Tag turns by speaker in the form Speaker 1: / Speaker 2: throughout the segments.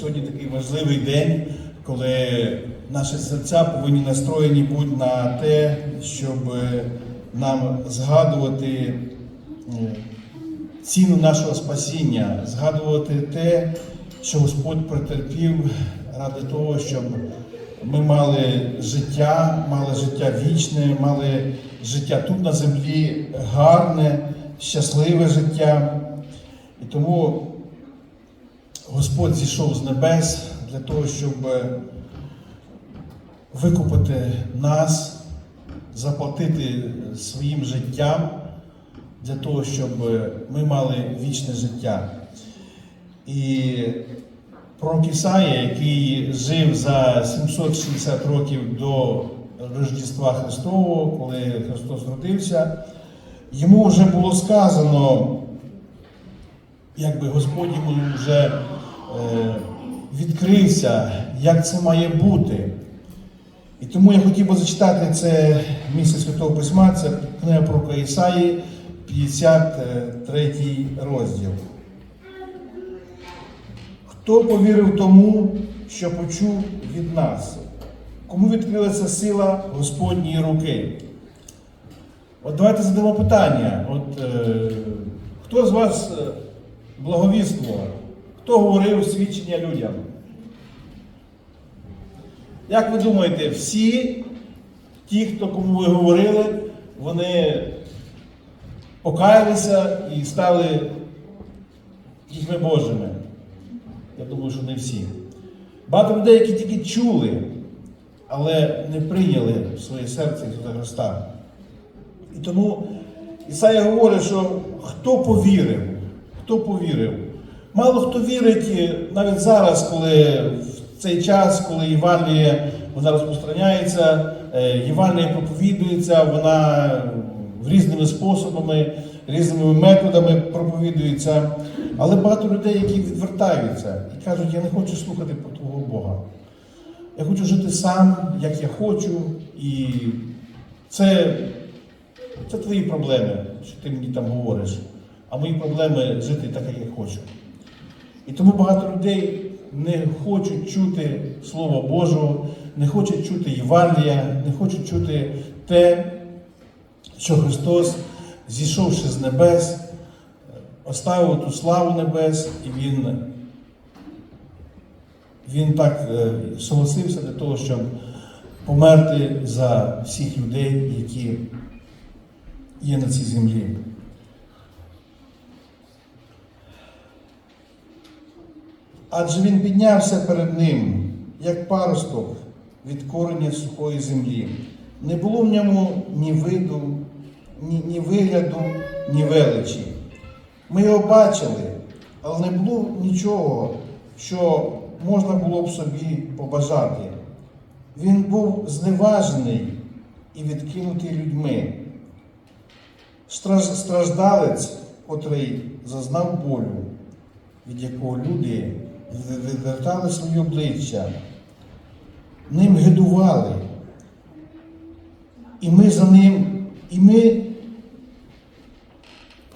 Speaker 1: Сьогодні такий важливий день, коли наші серця повинні настроєні бути на те, щоб е, нам згадувати е, ціну нашого спасіння, згадувати те, що Господь претерпів ради того, щоб ми мали життя, мали життя вічне, мали життя тут на землі гарне, щасливе життя. І тому Господь зійшов з небес для того, щоб викупити нас, заплатити своїм життям для того, щоб ми мали вічне життя. І пророк Ісая, який жив за 760 років до Рождества Христового, коли Христос родився, йому вже було сказано, якби Господь йому вже е, відкрився, як це має бути. І тому я хотів би зачитати це місце Святого Письма, це книга пророка Ісаї, 53 розділ. Хто повірив тому, що почув від нас? Кому відкрилася сила Господньої руки? От давайте задамо питання. От, е, хто з вас благовіствував? Хто говорив свідчення людям? Як ви думаєте, всі ті, хто кому ви говорили, вони покаялися і стали дітьми Божими? Я думаю, що не всі. Багато людей, які тільки чули, але не прийняли в своє серце Ісуса Христа. І тому Ісая говорить, що хто повірив, хто повірив. Мало хто вірить е, навіть зараз, коли в цей час, коли Євангеліє вона розпространяється, е, Євангеліє проповідується, вона різними способами, різними методами проповідується. Але багато людей, які відвертаються і кажуть, я не хочу слухати про твого Бога. Я хочу жити сам, як я хочу, і це, це твої проблеми, що ти мені там говориш. А мої проблеми жити так, як я хочу. І тому багато людей не хочуть чути Слово Божого, не хочуть чути Євангелія, не хочуть чути те, що Христос, зійшовши з небес, оставив ту славу небес, і Він, він так е, согласився для того, щоб померти за всіх людей, які є на цій землі. Адже він піднявся перед ним, як паросток від кореня сухої землі. Не було в ньому ні виду, ні, ні вигляду, ні величі. Ми його бачили, але не було нічого, що можна було б собі побажати. Він був зневажений і відкинутий людьми. Страждалець, котрий зазнав болю, від якого люди відвертали свої обличчя, ним гидували. І ми за ним, і ми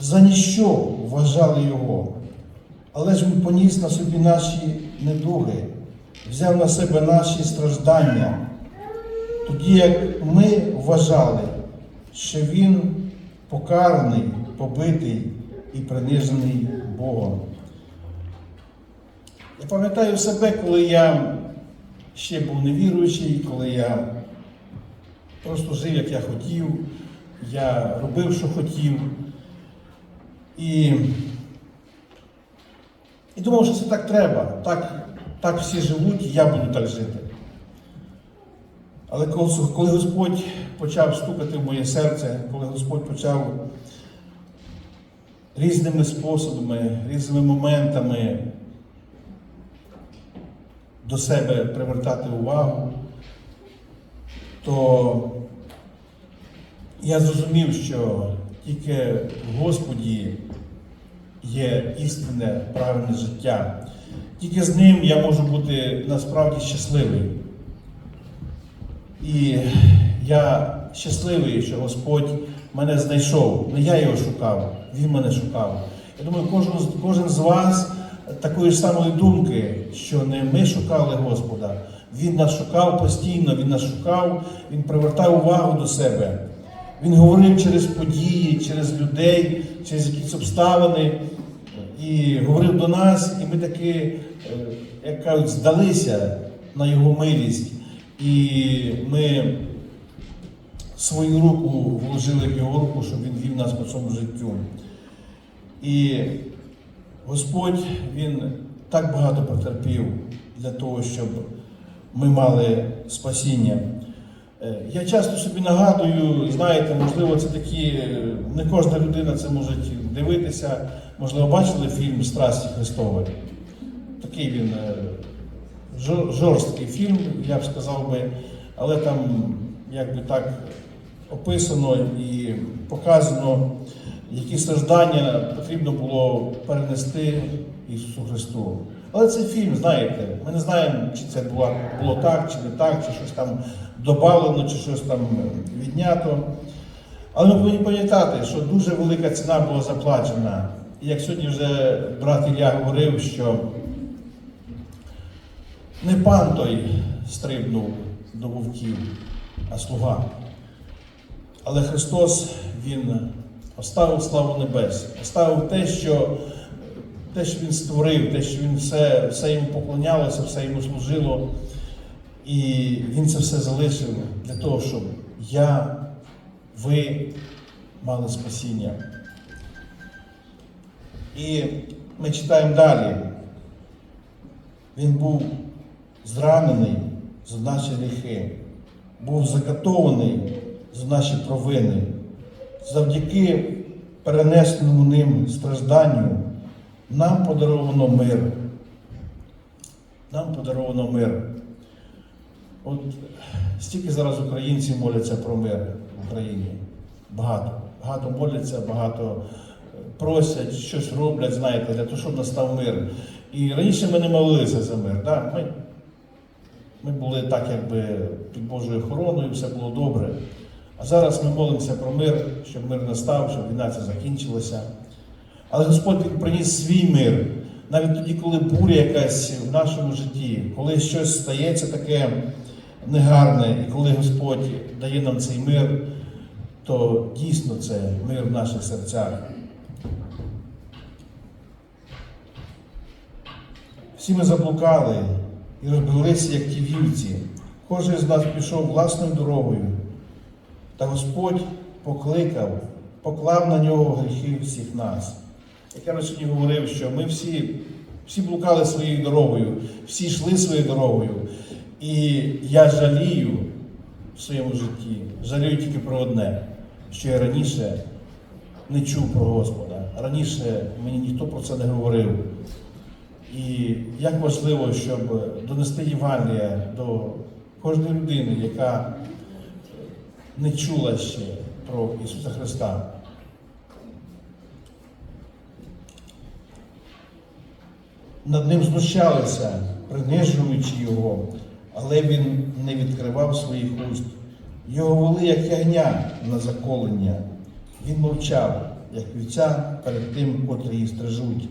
Speaker 1: за ніщо вважали його. Але ж він поніс на собі наші недуги, взяв на себе наші страждання, тоді як ми вважали, що він покараний, побитий і принижений Богом. Я пам'ятаю себе, коли я ще був невіруючий, коли я просто жив, як я хотів, я робив, що хотів. І, і думав, що це так треба. Так, так всі живуть, і я буду так жити. Але коли Господь почав стукати в моє серце, коли Господь почав різними способами, різними моментами до себе привертати увагу, то я зрозумів, що тільки в Господі є істинне правильне життя. Тільки з ним я можу бути насправді щасливий. І я щасливий, що Господь мене знайшов. Не я його шукав, Він мене шукав. Я думаю, кожен, кожен з вас такої ж самої думки, що не ми шукали Господа, Він нас шукав постійно, Він нас шукав, Він привертав увагу до себе. Він говорив через події, через людей, через якісь обставини і говорив до нас, і ми таки, е, як кажуть, здалися на його милість. І ми свою руку вложили в його руку, щоб він вів нас по цьому життю. І Господь Він так багато потерпів для того, щоб ми мали спасіння. Е, Я часто собі нагадую, знаєте, можливо, це такі, е, не кожна людина це може дивитися. Можливо, бачили фільм Страсті Христові. Такий він е, жорсткий фільм, я б сказав би, але там якби так описано і показано, які страждання потрібно було перенести Ісусу Христу. Але цей фільм, знаєте, ми не знаємо, чи це було, було так, чи не так, чи щось там добавлено, чи щось там віднято. Але ми повинні пам'ятати, що дуже велика ціна була заплачена. І як сьогодні вже брат Ілля говорив, що не пан той стрибнув до вовків, а слуга. Але Христос Він оставив славу небес, оставив те, що, те, що Він створив, те, що Він все, все йому поклонялося, все йому служило. І Він це все залишив для того, щоб я, ви мали спасіння. І ми читаємо далі. Він був зранений за наші гріхи, був закатований за наші провини. Завдяки перенесеному ним стражданню нам подаровано мир. Нам подаровано мир. От стільки зараз українці моляться про мир в Україні. Багато. Багато моляться, багато е, просять, щось роблять, знаєте, для того, щоб настав мир. І раніше ми не молилися за мир. Да? Ми, ми були так, якби під Божою охороною, все було добре. А зараз ми молимося про мир, щоб мир настав, щоб війна ця закінчилася. Але Господь Він приніс свій мир. Навіть тоді, коли буря якась в нашому житті, коли щось стається таке негарне, і коли Господь дає нам цей мир, то дійсно це мир в наших серцях. Всі ми заблукали і розбилися, як ті вівці. Кожен з нас пішов власною дорогою. Та Господь покликав, поклав на нього гріхи всіх нас. Як я сьогодні говорив, що ми всі, всі блукали своєю дорогою, всі йшли своєю дорогою. І я жалію в своєму житті, жалію тільки про одне, що я раніше не чув про Господа. Раніше мені ніхто про це не говорив. І як важливо, щоб донести Євангелія до кожної людини, яка не чула ще про Ісуса Христа. Над ним знущалися, принижуючи його, але він не відкривав своїх уст. Його вели, як ягня на заколення. Він мовчав, як вівця перед тим, котрі її стрижуть.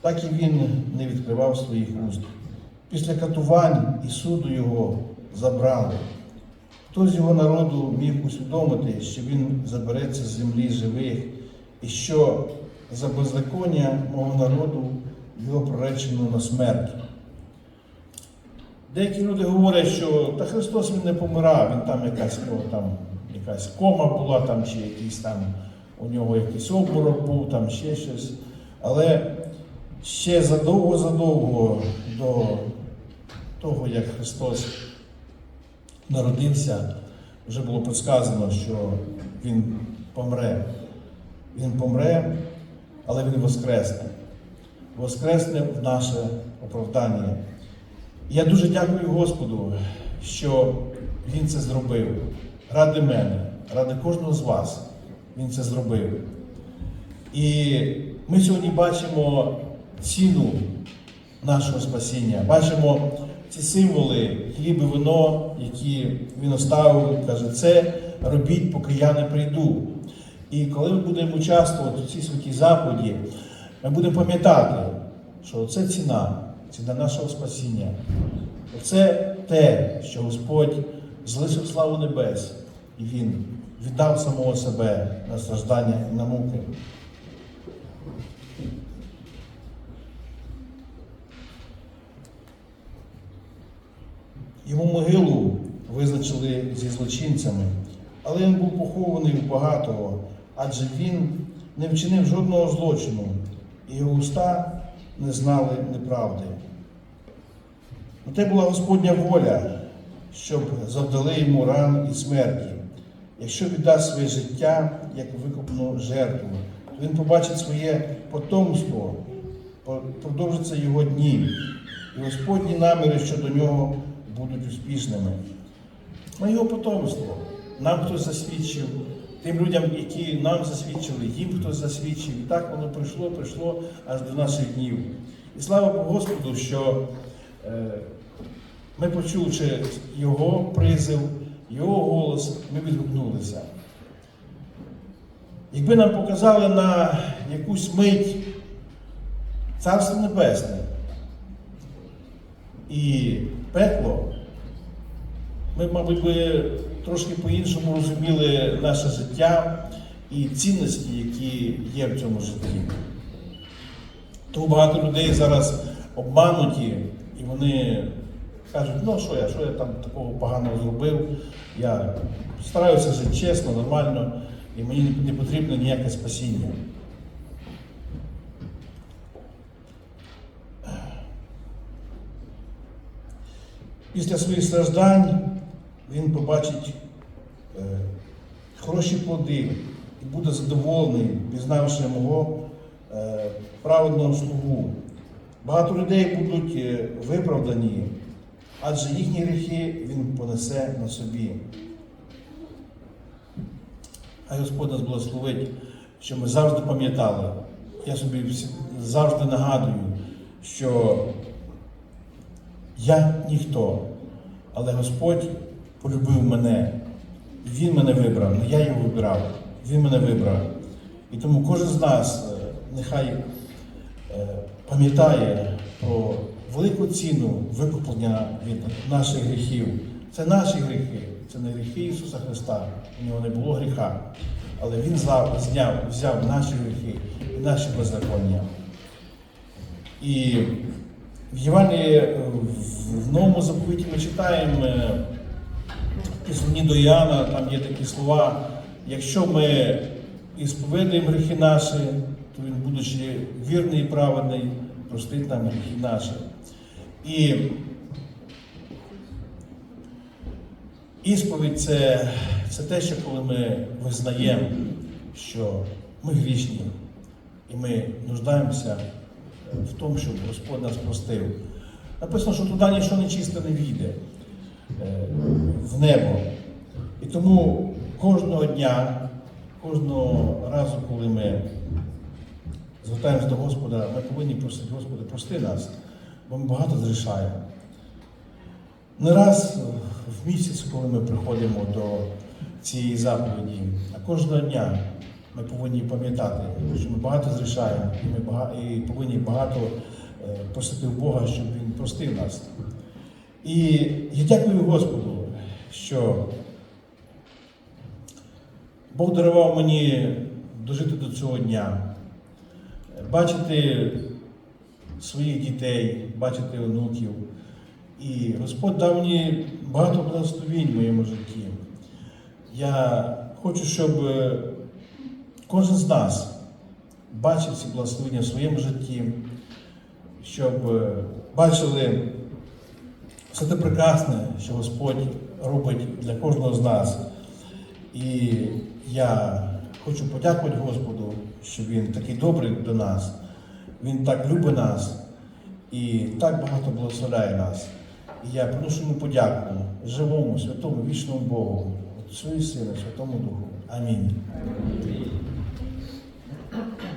Speaker 1: Так і він не відкривав своїх уст. Після катувань і суду його забрали. Хто з його народу міг усвідомити, що він забереться з землі живих, і що за беззаконня мого народу його проречено на смерть? Деякі люди говорять, що та Христос він не помирав, він там якась, там якась кома була, там, чи якийсь там у нього якийсь обморок був, там ще щось. Але ще задовго-задовго до того, як Христос народився, вже було підсказано, що Він помре. Він помре, але Він воскресне. Воскресне в наше оправдання. Я дуже дякую Господу, що Він це зробив. Ради мене, ради кожного з вас. Він це зробив. І ми сьогодні бачимо ціну нашого спасіння. Бачимо ці символи, хліб і вино, які він оставив, каже, це робіть, поки я не прийду. І коли ми будемо участвувати в цій святій заході, ми будемо пам'ятати, що це ціна, ціна нашого спасіння. Це те, що Господь залишив славу небес, і Він віддав самого себе на страждання і на муки. Йому могилу визначили зі злочинцями, але він був похований у багатого, адже він не вчинив жодного злочину, і його уста не знали неправди. Те була Господня воля, щоб завдали йому ран і смерті. Якщо віддасть своє життя як викупну жертву, то він побачить своє потомство, по- продовжаться його дні, і Господні наміри щодо нього будуть успішними. Ми його потомство. Нам хтось засвідчив, тим людям, які нам засвідчили, їм хтось засвідчив. І так воно прийшло, прийшло аж до наших днів. І слава Господу, що е, ми, почувши Його призив, Його голос, ми відгукнулися. Якби нам показали на якусь мить Царство Небесне і пекло, ми, мабуть, би трошки по-іншому розуміли наше життя і цінності, які є в цьому житті. Тому багато людей зараз обмануті, і вони кажуть, ну що я, що я там такого поганого зробив. Я стараюся жити чесно, нормально, і мені не потрібно ніяке спасіння. Після своїх страждань він побачить е, хороші плоди і буде задоволений, пізнавши мого е, праведного слугу. Багато людей будуть е, виправдані, адже їхні гріхи він понесе на собі. Хай Господь нас благословить, що ми завжди пам'ятали. Я собі завжди нагадую, що я ніхто, але Господь полюбив мене. Він мене вибрав, не я його вибирав, Він мене вибрав. І тому кожен з нас е, нехай е, пам'ятає про велику ціну викуплення від наших гріхів. Це наші гріхи, це не гріхи Ісуса Христа. У нього не було гріха. Але Він зняв, взяв наші гріхи і наші беззаконня. І в Євангелії е, в- новому заповіті ми читаємо е, післанні до Іоанна, там є такі слова. Якщо ми ісповідуємо гріхи наші, то він, будучи вірний і праведний, простить нам гріхи наші. І ісповідь це, це те, що коли ми визнаємо, що ми грішні, і ми нуждаємося в тому, щоб Господь нас простив. Написано, що туди нічого нечисте не війде е, в небо. І тому кожного дня, кожного разу, коли ми звертаємося до Господа, ми повинні просити, Господи, прости нас, бо ми багато зрішаємо. Не раз в місяць, коли ми приходимо до цієї заповіді, а кожного дня ми повинні пам'ятати, що ми багато зрішаємо, і ми бага- і повинні багато е, просити у Бога, щоб Він простив нас. І я дякую Господу, що Бог дарував мені дожити до цього дня, бачити своїх дітей, бачити онуків. І Господь дав мені багато благословень в моєму житті. Я хочу, щоб е, кожен з нас бачив ці благословення в своєму житті, щоб е, бачили все те прекрасне, що Господь робить для кожного з нас. І я хочу подякувати Господу, що Він такий добрий до нас, Він так любить нас і так багато благословляє нас. І я приношу йому подяку живому, святому, вічному Богу, Отцю і Сину, Святому Духу. Амінь. Okay.